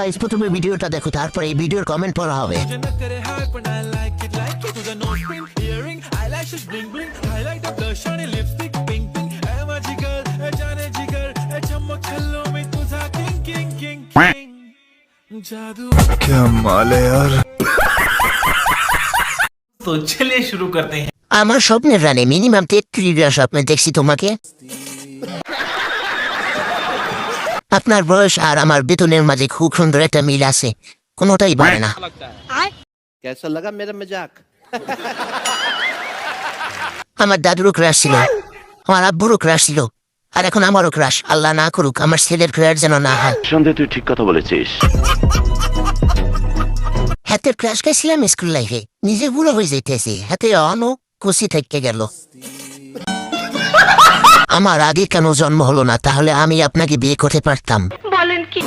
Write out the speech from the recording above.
Guys প্রথমে ভিডিওটা দেখো তারপরে এই ভিডিওর কমেন্ট পড়া হবে। তো চলে শুরু করতে আমার স্বপ্নের রানে মিনিমাম তেত্রিশ স্বপ্নে দেখছি তোমাকে। আপনার বয়স আর আমার বেতনের মাঝে খুব সুন্দর একটা মিল আছে কোনোটাই পারে না कैसा लगा मेरा मजाक আমার দাদুরও ক্রাশ ছিল আমার আব্বুরও ক্রাশ ছিল আর এখন আমারও ক্রাশ আল্লাহ না করুক আমার ছেলের ক্রাশ যেন না হয় সন্দেহ তুই ঠিক কথা বলেছিস হাতের ক্রাশ খাইছিলাম স্কুল লাইফে নিজে বুড়ো হয়ে যাইতেছি হাতে অন কুচি থেকে গেল আমার আগে কেন জন্ম হলো না? তাহলে আমি আপনাকে বিয়ে করতে পারতাম। বলেন কি?